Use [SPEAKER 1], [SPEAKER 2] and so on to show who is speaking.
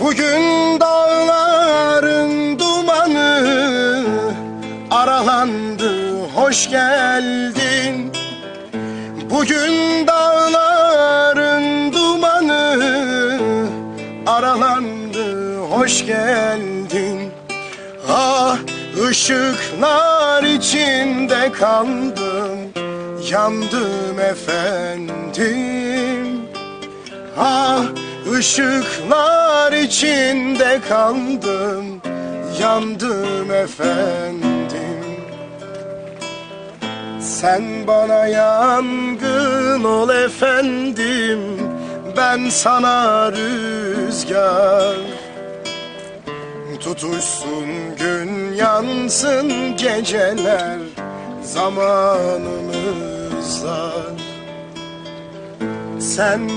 [SPEAKER 1] Bugün dağların dumanı aralandı hoş geldin. Bugün dağların dumanı aralandı hoş geldin. Ah ışıklar içinde kaldım yandım efendim ışıklar içinde kaldım yandım efendim. Sen bana yangın ol efendim ben sana rüzgar. Tutuşsun gün yansın geceler zamanımızda Sen